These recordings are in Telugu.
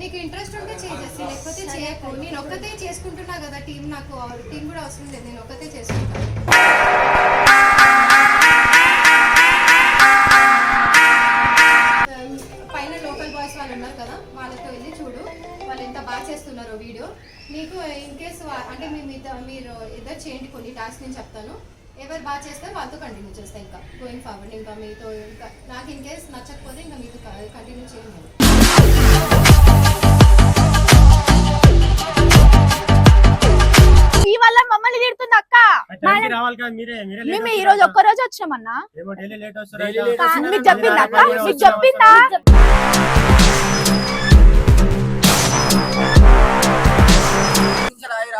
నీకు ఇంట్రెస్ట్ ఉంటే చేసేసి లేకపోతే చేయకు. నేను ఒక్కతే చేసుకుంటున్నా కదా టీం నాకు టీం కూడా అవసరం లేదు. నేను ఒక్కతే చేసుకుంటాను um, పైన లోకల్ బాయ్స్ వాళ్ళు ఉన్నారు కదా వాళ్ళతో వెళ్ళి చూడు. వాళ్ళు ఎంత బాగా చేస్తున్నారో వీడియో నీకు uh, ఇన్ కేస్ అంటే మీ మీద మీరు ఇద్దరు చేయండి కొన్ని టాస్క్ నేను చెప్తాను. ఎవరు బాగా చేస్తే వాళ్ళతో కంటిన్యూ చేస్తాను ఇంకా గోయింగ్ ఫార్వర్డ్ ఇంకా మీతో ఇంకా నాకు ఇన్ కేసు నచ్చకపోతే ఇంకా మీతో కంటిన్యూ చేయండి మీ వల్ల మమ్మల్ని తిడుతుంది అక్క. మేము ఈ రోజు. ఒక్క రోజు వచ్చామన్నా. మీకు చెప్పిందా అక్క? మీకు. చెప్పిందా?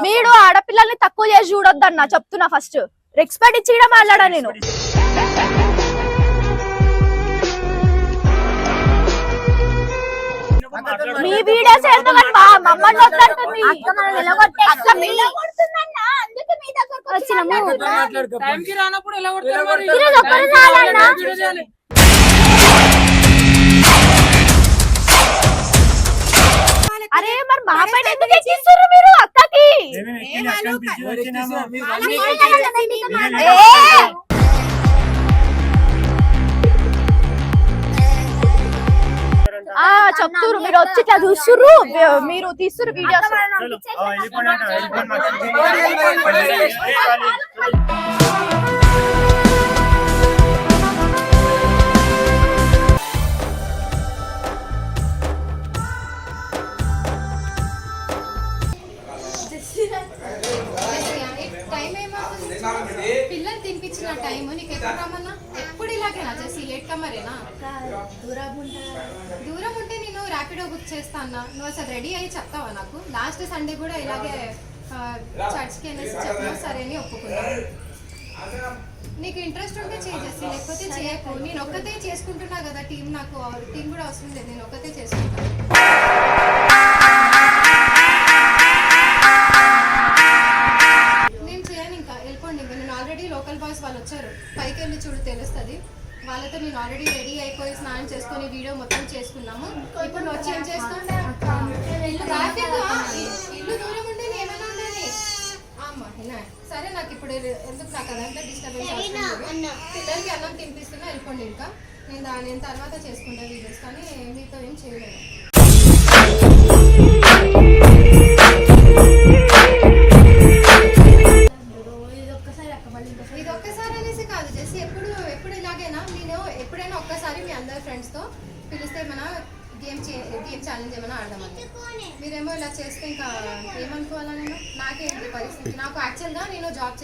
మీరు ఆడపిల్లల్ని తక్కువ చేసి చూడొద్దన్న చెప్తున్నా ఫస్ట్. రెస్పెక్ట్ ఇచ్చి కూడా మాట్లాడా నేను. మీ వీడియోస్ మా మమ్మల్ని వద్దంటుంది అక్క వచ్చినాము. రానప్పుడు ఎలా కొడతారు మరి? ఈరోజు ఒక్కరు చాలన్నా? వీడియో చేయాలి. అరే మరి మా పైన ఎందుకు ఎక్కిస్తున్నారు మీరు అక్కకి? చెప్తురు మీరు వచ్చి ఇట్లా చూస్తుర్రు మీరు తీస్తురు వీడియోస్ చలో, ఆ, వెళ్ళిపోండి అంట, వెళ్ళిపోండి మాకు తెలియదు. టైం ఏమవుతుంది పిల్లలు తినిపించిన టైం నీకు ఎప్పుడు రమ్మన్నా ఇలాగేనా జెస్సీ లేట్ కమ్మరేనా? దూరం ఉంటే నేను ర్యాపిడో బుక్ చేస్తా అన్న. నువ్వు అసలు రెడీ అయ్యి చెప్తావా నాకు? లాస్ట్ సండే కూడా ఇలాగే చర్చ్కి అనేసి చెప్పినా సరే అని ఒప్పుకున్నా. నీకు ఇంట్రెస్ట్ ఉంటే చేసేసి లేకపోతే చేయకు. నేను ఒక్కతే చేసుకుంటున్నా కదా టీం నాకు. టీం కూడా అవసరం లేదు. నేను ఒక్కతే చేసుకుంటాను నేను చేయను ఇంకా. వెళ్ళిపోండి. ఇంకా నేను ఆల్రెడీ లోకల్ బాయ్స్ వాళ్ళు వచ్చారు. పైకి వెళ్ళి చూడు తెలుస్తుంది. వాళ్ళతో నేను ఆల్రెడీ రెడీ అయిపోయి స్నానం చేసుకొని వీడియో మొత్తం చేసుకున్నాము. ఇప్పుడు నువ్వు వచ్చి ఏం చేస్తావు ట్రాఫిక్ ఇల్లు దూరం నేను ఏమైనా ఉండాలి? అమ్మా. సరే నాకు ఇప్పుడు ఎందుకు నాకు అదంతా డిస్టర్బెన్స్ పిల్లలకి అన్నం తినిపిస్తున్నా వెళ్ళిపోండి ఇంకా. నేను దాని తర్వాత చేసుకుంటా వీడియోస్ కానీ మీతో ఏం చేయలేదు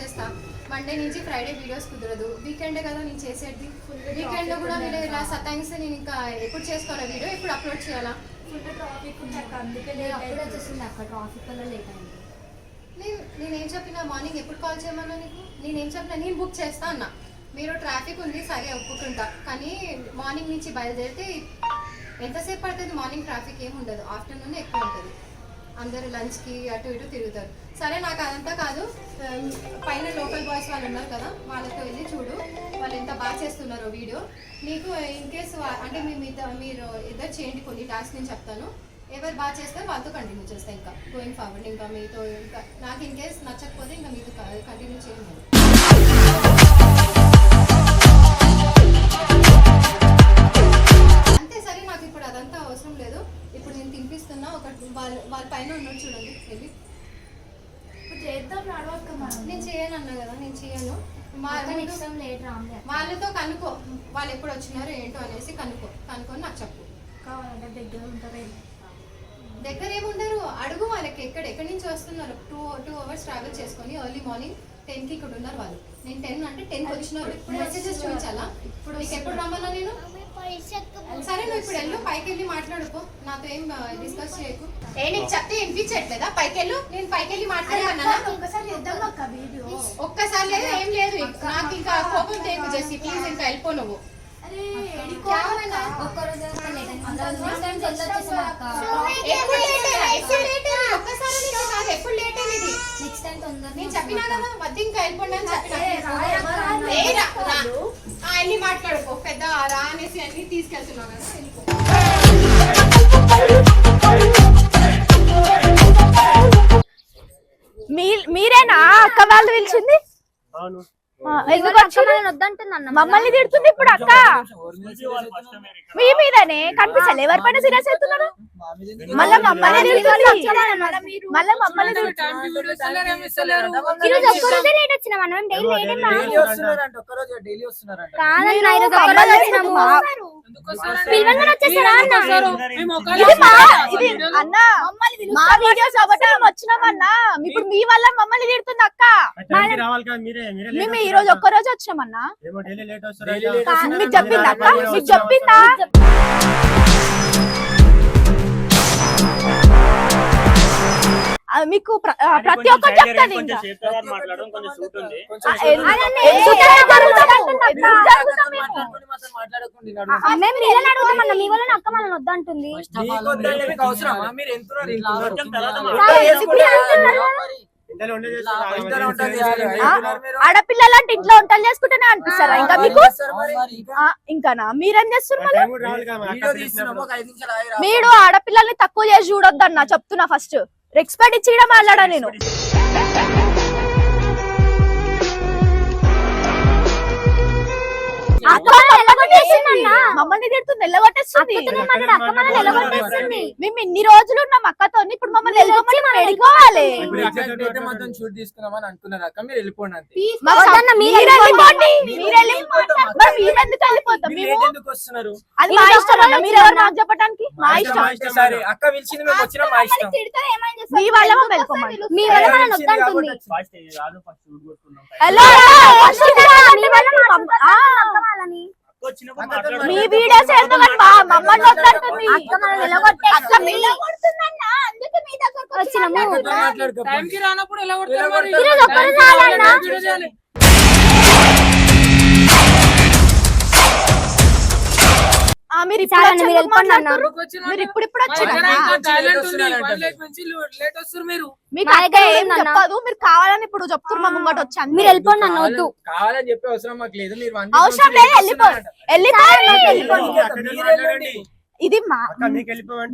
చేస్తా. మండే నుంచి ఫ్రైడే వీడియోస్ కుదరదు. వీకెండే కదా నేను చేసేది. వీకెండ్ కూడా మీరు ఇలా సతాయిస్తే నేను ఇంకా ఎప్పుడు చేసుకోవాలా వీడియో? ఎప్పుడు అప్లోడ్ చేయాలా? నేను నేనేం చెప్పినా మార్నింగ్ ఎప్పుడు కాల్ చేయమన్నా నీకు? నేనేం చెప్పినా నేను బుక్ చేస్తా అన్న. మీరు ట్రాఫిక్ ఉంది సరే ఒప్పుకుంటా. కానీ మార్నింగ్ నుంచి బయలుదేరితే ఎంతసేపు పడుతుంది? మార్నింగ్ ట్రాఫిక్ ఏమి ఉండదు. ఆఫ్టర్నూన్ ఎక్కువ ఉంటుంది. అందరూ లంచ్కి అటు ఇటు తిరుగుతారు. సరే నాకు అదంతా కాదు. పైన లోకల్ బాయ్స్ వాళ్ళు ఉన్నారు కదా వాళ్ళతో వెళ్ళి చూడు. వాళ్ళు ఎంత బాగా చేస్తున్నారో వీడియో. నీకు uh, ఇన్ కేస్ అంటే మీ మీద మీరు ఇద్దరు చేయండి కొన్ని టాస్క్ నేను చెప్తాను. ఎవరు బాగా చేస్తారో వాళ్ళతో కంటిన్యూ చేస్తా ఇంకా గోయింగ్ ఫార్వర్డ్ ఇంకా మీతో ఇంకా నాకు ఇన్ కేసు నచ్చకపోతే ఇంకా మీతో కంటిన్యూ చేయండి. లేదు. ఇప్పుడు నేను తినిపిస్తున్నా ఒక వాళ్ళ వాళ్ళ పైన ఉన్నాడు చూడండి వెళ్ళి. నేను చేయను అన్నా కదా నేను చేయను. వాళ్ళతో కనుక్కో. వాళ్ళు ఎప్పుడు వచ్చినారో ఏంటో అనేసి కనుక్కో. కనుక్కొని నాకు చెప్పు. దగ్గర ఏముండరు అడుగు వాళ్ళకి ఎక్కడ ఎక్కడి నుంచి వస్తున్నారు? టూ టూ అవర్స్ ట్రావెల్ చేసుకొని ఎర్లీ మార్నింగ్ టెన్కి ఇక్కడ ఉన్నారు వాళ్ళు. నేను టెన్ అంటే టెన్కి వచ్చినారు. మెసేజెస్ చూపించాలా? ఇప్పుడు ఎప్పుడు రమ్మన్నా నేను? సరే నువ్వు ఇప్పుడు వెళ్ళు పైకి వెళ్ళి మాట్లాడుకో. నాతో ఏం డిస్కస్ చేయకు. ఏ నీకు చెప్తే వినిపించట్లేదా? పైకి వెళ్ళు నేను పైకి వెళ్ళి మాట్లాడమన్నా ఒక్కసారి లేదు ఏం లేదు. నాకు ఇంకా కోపం ప్లీజ్ ఇంకా వెళ్ళిపో నువ్వు. లేట్ ఎప్పుడు లేట్ చెప్పినా మాట్లాడుకో. అనేసి అన్ని మీరేనా? అక్క వాళ్ళు పిలిచింది? అవును. మమ్మల్ని తిడుతుంది ఇప్పుడు అక్క. మీ మీదనే కనిపిస్తలే. ఎవరి పైన సీరియస్ అవుతున్నారు? మళ్ళా మమ్మల్ని తిడుతుంది మళ్ళా మమ్మల్ని. ఈరోజు ఒక్కరోజే లేట్ వచ్చిన మనం? డైలీ లేట్ కాదన్న ఈరోజు ఒక్కరోజు వచ్చినాము వచ్చేసారా అన్న? మీ వీడియోస్ ఒకటే వచ్చినామన్నా. ఇప్పుడు మీ వల్ల మమ్మల్ని తిడుతుంది అక్క. మేము రోజు. ఒక్క రోజు వచ్చినామన్నా. మీకు చెప్పిందా? మీకు చెప్పిందా? మీకు ప్రతి ఒక్కటి మేము? అడుగుతామన్న మీ వల్ల అక్క మనల్ని వద్దంటుంది. ఆడపిల్లలు అంటే ఇంట్లో వంటలు చేసుకుంటేనే అనిపిస్తారా? ఇంకా మీకు. ఇంకా? ఇంకానా? మీరేం చేస్తున్నారు కూడా మరి ఆడపిల్లల్ని తక్కువ చేసి చూడొద్దన్న చెప్తున్నా ఫస్ట్. రెస్పెక్ట్ ఇచ్చి ఈడ మాట్లాడా నేను. మమ్మల్ని తిడుతుంది. ఎల్లగొట్టేస్తుంది మేము ఇన్ని రోజులు ఉన్నాం అక్కతో ఇప్పుడు మమ్మల్ని మనం వెళ్ళిపోవాలి తీసుకున్నామని అనుకున్నారు అక్క మీరు వెళ్ళిపోండి అంతే. చెప్పడానికి మా ఇష్టం. ఇష్టం సరే అక్క పిలిచింది మేము వచ్చినా మా ఇష్టం. మీ వల్ల మమ్మల్ని వెళ్ళిపోమని మీ వల్ల అక్క మనల్ని పిలిచింది వద్దంటుంది. హలో మీ వీడియోస్ ఎందుకని మా మమ్మల్ని వద్దంటుంది అక్క అందుకే మీ దగ్గరకు వచ్చినాము. అక్కతో మాట్లాడుకోండి. టైంకి రానప్పుడు ఎలా కొడతారు ఎలా మరి? మీరు మీకు మా అక్క దగ్గర ఏం. చెప్పదు. మీరు కావాలని ఇప్పుడు చెప్తున్నారు మా ముంగట వచ్చి అంతే. మీరు వెళ్ళిపోండి అన్న వద్దు. కావాలని- చెప్పి అవసరం మాకు లేదు. మీరు అవసరం లేదు వెళ్ళిపో వెళ్ళిపోండి. వెళ్ళిపోండి. ఇది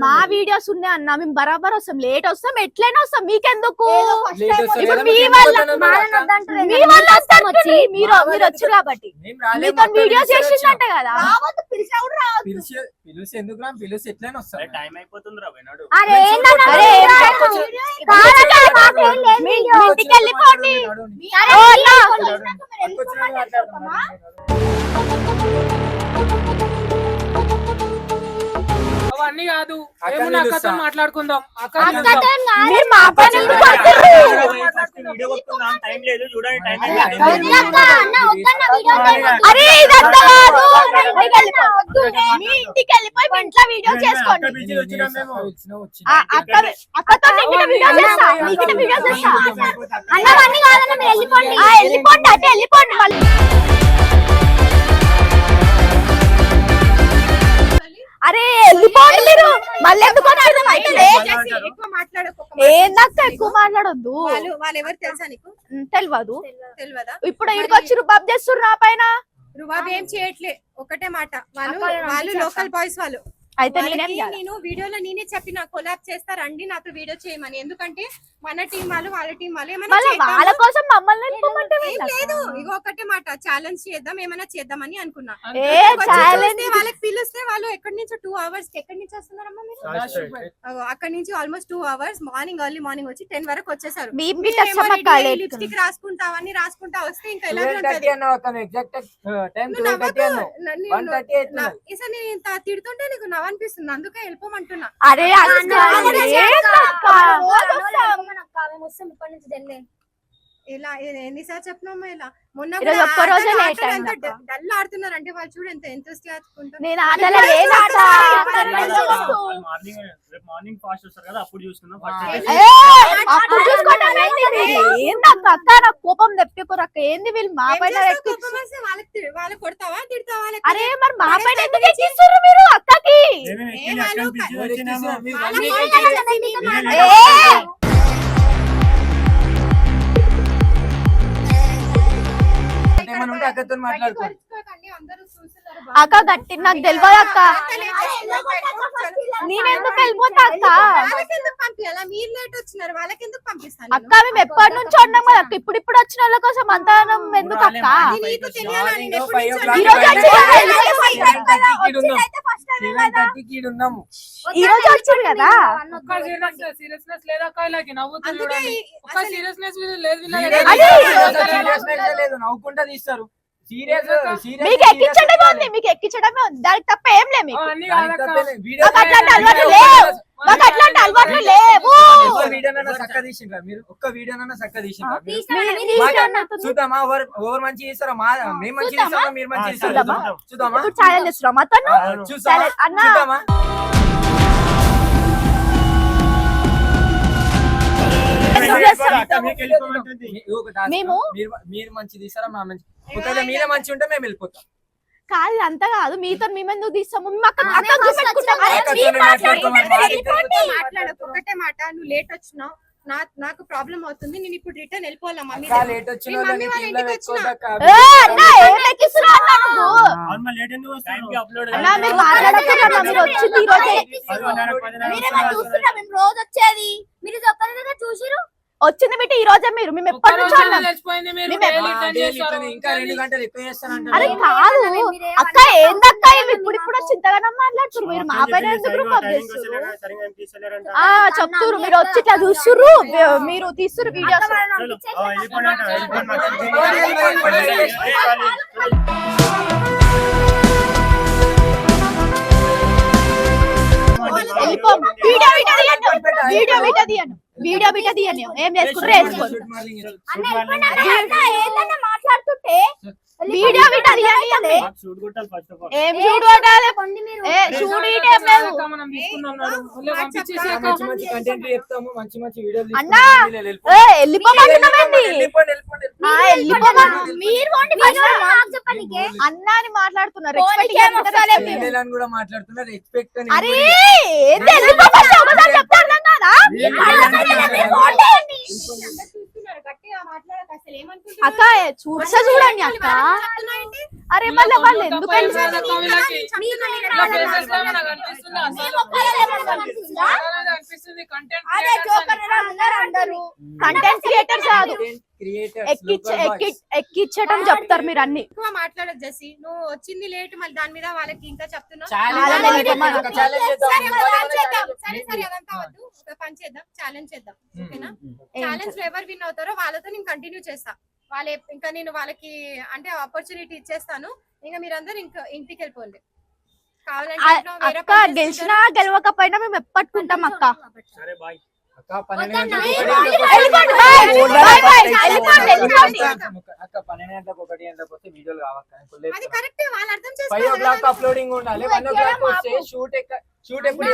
మా వీడియోస్ ఉన్నాయి అన్న మేము బరాబర్ వస్తాం లేట్ వస్తాం ఎట్లయినా వస్తాం మీకెందుకు మీ వల్ల వల్ల వచ్చి మీరు మీరు వచ్చారు కాబట్టి మీతో వీడియో చేసిందంట వచ్చాం. కదా వెళ్ళిపోండి అవన్నీ కాదు. ఏమున్నా అక్కతో. మాట్లాడుకుందాం? వెళ్ళిపోండి. ఆ, వెళ్ళిపోండి. అంటే వెళ్ళిపోండి అరే వెళ్ళిపోండి మీరు మళ్ళీ ఎందుకు ఏందక్క ఎక్కువ మాట్లాడొద్దు? వాళ్ళు వాళ్ళు ఎవరు తెలుసా నీకు? తెలియదు తెలియదా ఇప్పుడు ఇక్కడికి వచ్చి రుబాబ్ చేస్తున్నారు నా పైన? రుబాబ్ ఏం చేయట్లే ఒకటే మాట. వాళ్ళు వాళ్ళు. లోకల్ బాయ్స్ వాళ్ళు. అయితే నేనేం వీడియోలో నేనే చెప్పిన కొలాబ్ చేస్తా రండి నాతో వీడియో చేయమని ఎందుకంటే మన టీం వాళ్ళు వాళ్ళ టీం వాళ్ళు ఏమైనా. వాళ్ళ కోసం మమ్మల్ని లేదు ఇగో ఒకటే మాట ఛాలెంజ్ చేద్దాం ఏమైనా చేద్దామని అనుకున్నా ఛాలెంజ్ వాళ్ళకి పిలిస్తే వాళ్ళు ఎక్కడి నుంచో టూ అవర్స్ ఎక్కడి నుంచి వస్తున్నారమ్మా మీరు అక్కడి నుంచి almost two hours morning early morning వచ్చి టెన్ వరకు వచ్చేసారు లిప్స్టిక్ రాసుకుంటా అవన్నీ రాసుకుంటా వస్తే ఇంకా ఎలా 12:30 ఉంటది అన్నావు అక్క, నువ్వు exact, time నువ్వు 12:30 నవ్వకు. అన్నావు. న- నేను- 1:30 అవుతున్నది. నా- ఈసారి నేను ఇంత తిడుతుంటే నీకు నవ్వనిపిస్తుంది అందుకే వెళ్ళిపోమంటున్నా అరే ఇలా ఎన్నిసార్లు చెప్పినామా ఇలా మొన్న ఈరోజు ఒక్క రోజే late అయింది అక్క. డల్ ఆడుతున్నారు అంటే వాళ్ళు చూడు ఎంత ఎంతోస్టిక్ నేను ఆటలో లేనాట వాళ్ళు మార్నింగ్ రేపు మార్నింగ్ ఫాస్ట్ వస్తారు కదా అప్పుడు చూసుకుందాం. ఫస్ట్ ఆ. అయితే ఏ, అప్పుడు చూసుకోవడం ఏంది మీరు? ఏందక్క అక్క నాకు కోపం తెప్పికోరు అక్క. ఏంది వీళ్ళు మా పైన వాళ్ళకి కొడతావా? తిడతావా? అరే మరి మా పైన ఎందుకు ఎక్కిస్తున్నారు మీరు అక్కకి? అక్కని పిలిచి వచ్చినాము. వాళ్ళ ఏ. మనం ఉంటే అక్కతో చూస్తున్నారు అక్క గట్టి నాకు తెలియదు అక్క నేనెందుకు వెళ్ళిపోతా అక్క వాళ్ళకెందుకు పంపించాలా మీరు లేట్ వచ్చినారు వాళ్ళకెందుకు పంపిస్తాను అక్క మేము ఎప్పటి నుంచో ఉన్నాం కదా అక్క ఇప్పుడు ఇప్పుడు వచ్చిన వాళ్ళ కోసం అంతా ఎందుకు అక్క ఈ రోజు వచ్చింది కదా సీరియస్నెస్ లేదా నవ్వుతుంది సీరియస్నెస్ లేదు నవ్వుకుంటా తీస్తారు మీకు ఎక్కించడమే ఉంది మీకు ఎక్కించడమే ఉంది. దానికి తప్ప ఏం లేదు మీకు. మాకు అట్లాంటి అలవాట్లు లేవు. మాకు అట్లాంటి అలవాట్లు లేవు. మీరు ఒక్క వీడియోనన్నా చక్క అన్నట్టుంది. చూద్దామా? ఎవరు మంచి చేస్తారా మా మేము మంచి చేస్తామా? మీరు మంచి చేస్తారా? చూద్దామా? ఛాలెంజ్ ఇస్తున్నాం అతను. చూద్దామా? మేము- మీరు మీరు మంచి తీస్తారా మా మంచి ఒకవేళ మీరే మంచి ఉంటే మేము వెళ్ళిపోతాం. కాదు అంతా కాదు. మీతో మేము ఎందుకు తీస్తాము. మాట్లాడకు ఒకటే మాట. నువ్వు లేట్ వచ్చినావు. నా నాకు ప్రాబ్లం అవుతుంది నేను ఇప్పుడు రిటర్న్ వెళ్ళిపోవాలా మమ్మీ అక్క లేట్ వచ్చిన మీ అన్న, ఎందుకు మీరు మీరు వచ్చింది బిట్టి ఈ రోజే మీరు మేము ఎప్పటి నుంచో అరే కాదు అక్క ఏందక్క ఇప్పుడు ఇప్పుడు చింతగానం మాట్లాడుతున్నారు మీరు మా పైన ఎందుకు ఏం. ఆ చెప్తురు మీరు వచ్చి ఇట్లా చూస్తుర్రు మీరు తీస్తురు వీడియోస్. ఏ, వెళ్ళిపోండి, వెళ్ళిపోండి, ఆ, వెళ్ళిపోండి. వెళ్ళిపోమను మీరు పోండి మీరు నాకు చెప్పండి అన్నా అని మాట్లాడుతున్నారు ఏం అరే అక్క చూసా చూడండి అక్క. అరే మళ్ళీ వాళ్ళు ఎందుకు కంటెంట్ క్రియేటర్స్ కాదు. ఎక్కిచ్చటం చెప్తారు మీరు అన్ని. ఎక్కువ మాట్లాడదు జసి నువ్వు వచ్చింది లేట్ మళ్ళీ దాని మీద వాళ్ళకి ఇంకా చెప్తున్నావు. సరే. సరే, పని చేద్దాం. సరే సరే అదంతా వద్దు. ఒక పని చేద్దాం. ఛాలెంజ్ చేద్దాం. ఓకేనా? ఏం ఛాలెంజ్లో ఎవరు విన్ అవుతారో వాళ్ళతో నేను కంటిన్యూ చేస్తా. వాళ్ళ ఇంకా నేను వాళ్ళకి అంటే ఆపర్చునిటీ ఇచ్చేస్తాను. ఇంకా మీరందరూ ఇంకా ఇంటికి వెళ్ళిపోండి. అక్క గెలిచినా. గెలవకపోయినా మేము ఎప్పట్టుకుంటాం అక్క. అప్లోడింగ్ ఉండాలి. వన్ ఓ క్లాక్ వస్తే షూట్ షూట్ ఎప్పుడు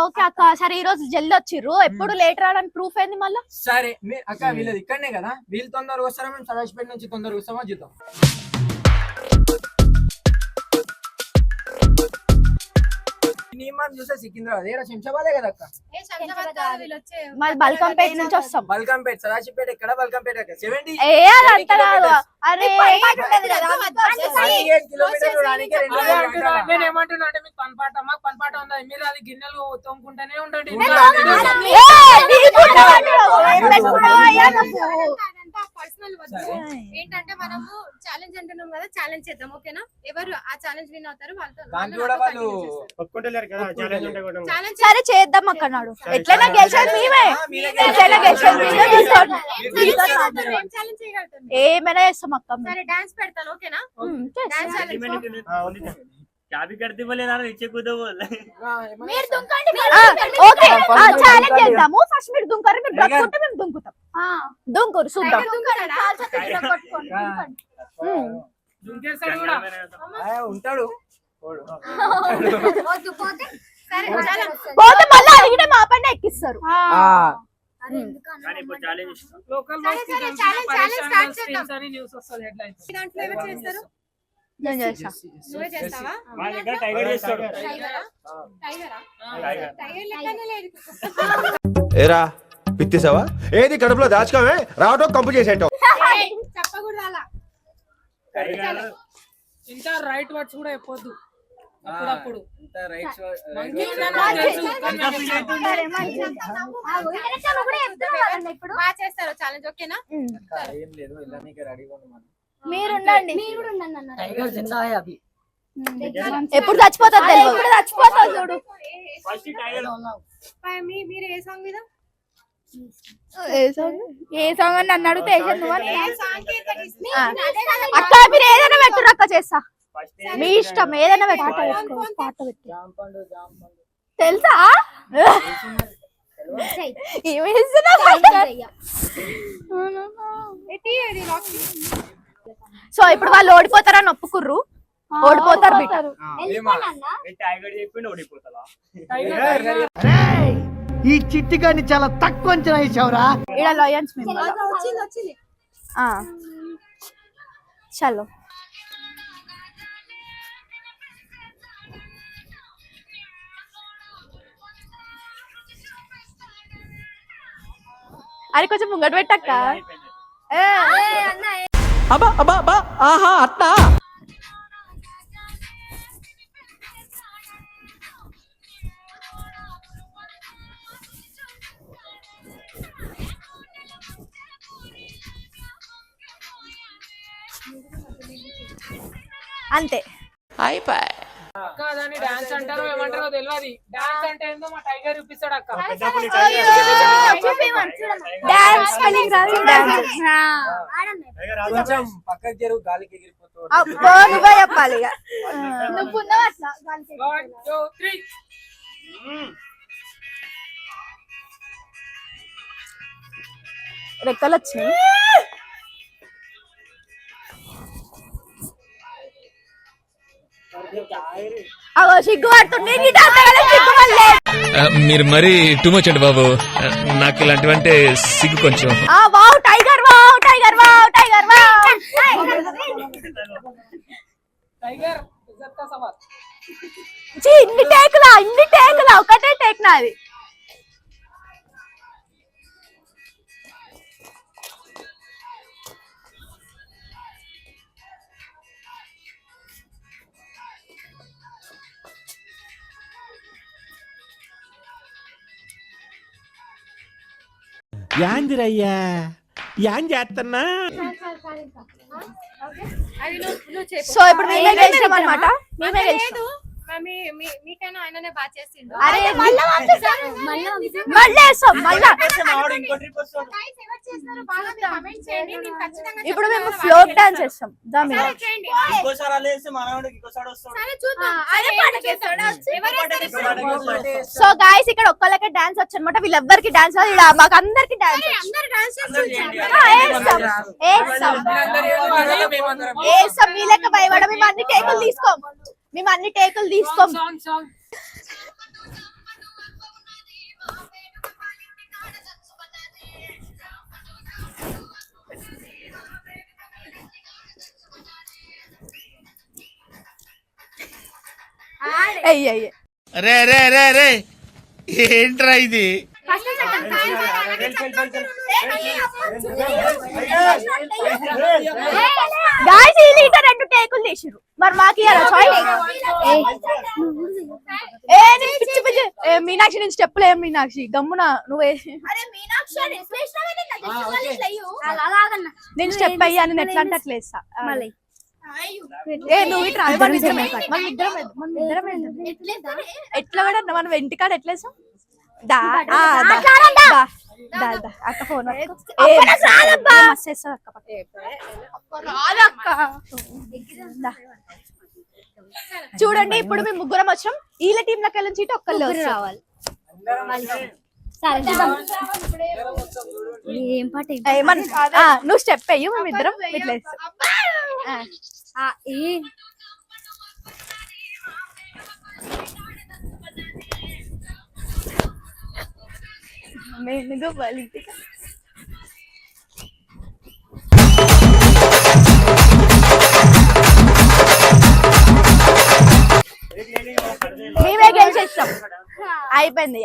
ఓకే అక్క సరే ఈ రోజు జల్ది వచ్చిర్రు. ఎప్పుడు లేట్ రావడానికి ప్రూఫ్ ఏంది మళ్ళీ? సరే అక్క వీళ్ళది ఇక్కడనే కదా? వీళ్ళు తొందరగా వస్తారా? మేము సదాశిపేట నుంచి తొందరగా వస్తామా? చూద్దాం. నియమం చూస్తే సికింద్రాబాద్. ఏడా శంషాబాదే కదా అక్క ఏ శంషాబాద్ కాదు, వీళ్ళు వచ్చే మరి బల్కంపేట నుంచి వస్తాం. బల్కంపేట సదాశివపేట ఎక్కడ? బల్కంపేట ఎక్కడ? సెవెంటీ ఏ అదంతా కాదు. అరే కిలోమీటర్లు రానికి రెండు అదే వేల అంటున్నా, గంటలు. నేను ఏమంటున్నా అంటే మీకు పనిపాట మాకు పనిపాట ఉందా? మీరు అది గిన్నెలు తోముకుంటూనే ఉండండి. ఏ, నీకు పర్సనల్ వద్దు ఏంటంటే మనము ఛాలెంజ్ అంటున్నాం కదా ఛాలెంజ్ చేద్దాం ఓకేనా ఎవరు ఆ ఛాలెంజ్ విన్ అవుతారు వాళ్ళతో దాంట్లో కూడా వాళ్ళు ఒప్పుకుంటలేరు కదా ఛాలెంజ్ ఉంటే కూడా ఛాలెంజ్ సరే చేద్దాం అక్కన్నాడు ఎట్లైనా గెలిచేది మేమే ఆ, మీరే ఎట్లైనా గెలిచేది మేమే తీసుకోండి. మీరు ఏం ఛాలెంజ్ చేయగలుగుతాం ఏమైనా చేస్తాం అక్క మేము. సరే డాన్స్ పెడతాను ఓకేనా ఉమ్, చేస్తాం. డాన్స్ ఛాలెంజ్ क्या भी करते बोले ना नीचे कूदो बोल ఆ, ఏమన్నా మీరు దుంకండి ఆ, ఓకే ఫస్ట్ ఛాలెంజ్ దుంకాలి. చేద్దాము ఫస్ట్ మీరు దుంకరు మీరు టైగర్. బ్రతుకుంటే మేము దుంకుతాం దుంకురు చూద్దాం. ఉంటాడు. పోతే సరే ఛాలెంజ్ పోతే మళ్ళీ అడిగితే మా పైన ఎక్కిస్తారు. ఏరా పిత్తిసావా? ఏది కడుపులో దాచుకోవే? రావటం కంపు చేసేటం చెప్పకూడదు అలా. టైగర్ ఇంకా రైట్ వర్డ్స్ కూడా చెప్పొద్దు. అప్పుడప్పుడు. చేస్తారు ఛాలెంజ్ ఓకేనా? ఏం లేదు మీరు. ఉండండి మీరు కూడా ఉండండి అన్నారు టైగర్ జిందా హై అభి. ఎప్పుడు చచ్చిపోతుంది చూడు. ఫస్ట్ టైగర్ మీ- మీరు ఏ సాంగ్ మీద? ఏ సాంగ్ ఏ సాంగ్ అని నన్ను అడిగితే అక్క మీరు ఏదైనా పెట్టు అక్క చేస్తా. మీ ఇష్టం ఏదైనా పెట్టు. జామ పండు తెలుసా? సో ఇప్పుడు వాళ్ళు ఓడిపోతారని ఒప్పుకుర్రు. ఓడిపోతారు బిడ్డ. ఈ చిట్టిగాని చాలా తక్కువ అంచనా వేసావురా. ఇక్కడ లాయన్స్ మేము వచ్చింది వచ్చింది. ఆ. చలో. అది కొంచెం ముంగట పెట్టక్క. ఏ, ఏ అన్న, ఏ. అబ్బా అబ్బా అబ్బా. ఆహా అట్టా అంతే. అక్క దాన్ని డాన్స్ అంటారో ఏమంటారో తెలియదు డాన్స్ అంటే ఏందో మా టైగర్ చూపిస్తాడు అక్క. డాన్స్ స్పెల్లింగ్ రాదు డాన్స్. ఆడన్న. కొంచెం పక్కకి జరుగు గాలికి ఎగిరిపోతూ అబ్బో నువ్వే చెప్పాలి ఇక. నువ్వు ఉన్నావు అట్లా గాలికి. One two three. రెక్కలు వచ్చినాయి. మీరు మరీ టూ మచ్ అండి బాబు. నాకు ఇలాంటివంటే సిగ్గు కొంచెం. ఆ wow Tiger wow Tiger wow Tiger ఇన్ని టేకులా ఇన్ని టేకులా. ఒకటే టేక్ నాది. యాందిరయ్యా. యాన్ చేస్తున్నా సో ఇప్పుడు మేమే గెలిచాం అనమాట మేమే గెలిచాం. లేదు. మీ మీ- మీకైనా ఆయననే బాగా చేసిండు. అరే మళ్ళా మళ్ళీ పంపిస్తాను. మళ్ళీ వేస్తాం మళ్ళా ఇంకో ట్రిప్ వస్తాడు. Guys, ఎవరు చేస్తారు బాగా మీరు comment చేయండి. నేను ఖచ్చితంగా ఇప్పుడు మేము. ఫ్లోక్ డాన్స్ చేస్తాం. దా మీరు సరే, చేయండి. ఇంకోసారి అలా వేస్తే మనవాడికి ఇంకోసారి వస్తాడు. సరే చూద్దాం. అదే అదే పాట పాట చేస్తాడు. ఎవరు వేస్తారు? ఇప్పుడు? సో గాయస్ ఇక్కడ ఒక్కళ్ళకే డాన్స్ వచ్చు అనమాట వీళ్ళెవ్వరికి డాన్స్ రాదు. ఇక్కడ మాకు అందరికి డాన్స్ అందరు వేస్తాం వేస్తాం అందరూ ఏదో వాళ్ళలో మేమందరం. వేస్తాం మీ లెక్క భయపడ మేము అన్ని తీసుకోం. మేము అన్ని టేకులు తీసుకోం సాంగ్ సాంగ్ అయ్యి అయ్యి రే రే రే రే ఏంట్రా ఇది ఫస్ట్ సెకండ్ గాయస్ లీటర్ రెండు టేకులు తీసిరు మరి మాకు ఏ? మీనాక్షి నేను స్టెప్పులు ఏం మీనాక్షి గమ్మున నువ్వే నేను అయ్యో. స్టెప్ అయ్యాను నేను ఎట్లా అంటే అట్లా వేస్తా మళ్ళీ. ఏ నువ్వు ఇట్లా మన ఇద్దరం మన? ఎట్లా కూడా మనం వెంటికాడ ఎట్లా వేసాం దా ఆ, దా. దా. దా, దా. అక్క ఫోన్ చూడండి ఇప్పుడు మేము ముగ్గురం వచ్చాం. వీళ్ళ టీం లకి వెళ్ళి చీట ఒక్కళ్ళు రావాలి. ఏం పాట? నువ్వు స్టెప్ అయ్యి మేము ఇద్దరం ఆ. ఆ, ఈ మెయిన్గా వాళ్ళ మేమే గెలిచేస్తాం అయిపోయింది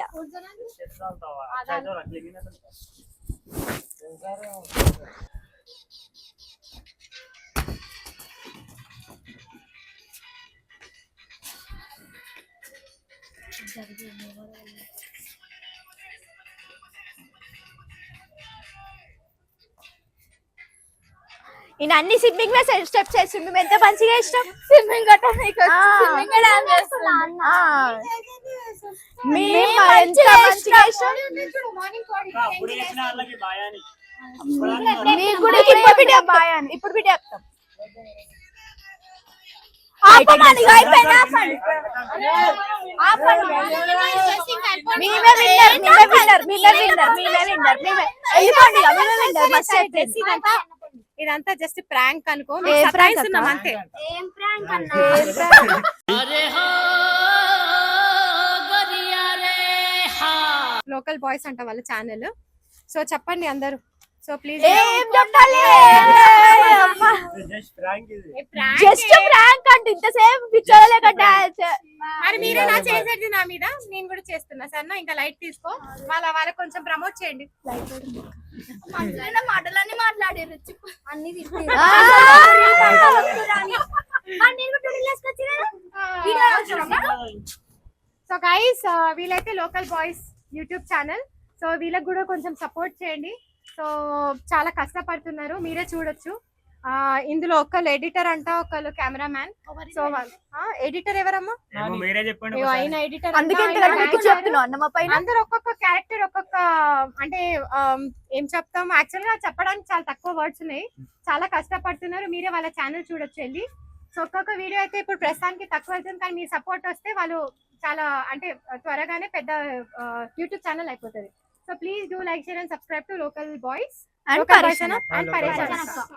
మంచిగా మంచిగా ఇష్టం మార్నింగ్ అప్పుడు వేసిన వాళ్ళకి బాయాని నీకు కూడా ఇప్పుడు బిడ్డ చెప్తాం. మేమే విన్నర్ మేమే విన్నర్ మేమే విన్నర్ మేమే విన్నర్ మేమే. వెళ్ళిపోండి మేమే విన్నర్ మస్తు. ఇదంతా జస్ట్ ప్రాంక్ అనుకో? సతాయిస్తున్నాం అంతే ఏం ప్రాంక్ అన్నా? ఏం prank? లోకల్ బాయ్స్ అంట వాళ్ళ ఛానల్. సో చెప్పండి అందరూ. సో ప్లీజ్ ఏం చెప్పాలి? అమ్మా జస్ట్ ప్రాంక్ ఇది. జస్ట్ ప్రాంక్ అంటే ఇంతసేపు డాన్స్ మరి మీరే నా చేసేది నా మీద? నేను కూడా చేస్తున్నా. సరేనా? ఇంకా లైట్ తీసుకో. వాళ్ళ వాళ్ళకి కొంచెం ప్రమోట్ చేయండి. మాటలన్నీ మాట్లాడారు. అన్ని సో గైస్ వీళ్ళైతే local boys YouTube channel so వీళ్ళకి కూడా కొంచెం సపోర్ట్ చేయండి. సో చాలా కష్టపడుతున్నారు. మీరే చూడొచ్చు. ఆ, ఇందులో ఒకళ్ళు ఎడిటర్ అంట ఒకళ్ళు కెమెరామ్యాన్. సో ఎడిటర్ ఎవరమ్మా? మీరే చెప్పండి. ఆయన ఎడిటర్ అందరు ఒక్కొక్క క్యారెక్టర్ ఒక్కొక్క అంటే ఏం చెప్తాం? యాక్చువల్గా చెప్పడానికి చాలా తక్కువ వర్డ్స్ ఉన్నాయి. చాలా కష్టపడుతున్నారు. మీరే వాళ్ళ ఛానల్ చూడొచ్చు వెళ్ళి. సో ఒక్కొక్క వీడియో అయితే ఇప్పుడు ప్రస్తుతానికి తక్కువ వెళ్తుంది కానీ మీ సపోర్ట్ వస్తే వాళ్ళు చాలా అంటే త్వరగానే పెద్ద యూట్యూబ్ ఛానల్ అయిపోతుంది. So please do like share and subscribe to local boys and local Pareshan boys.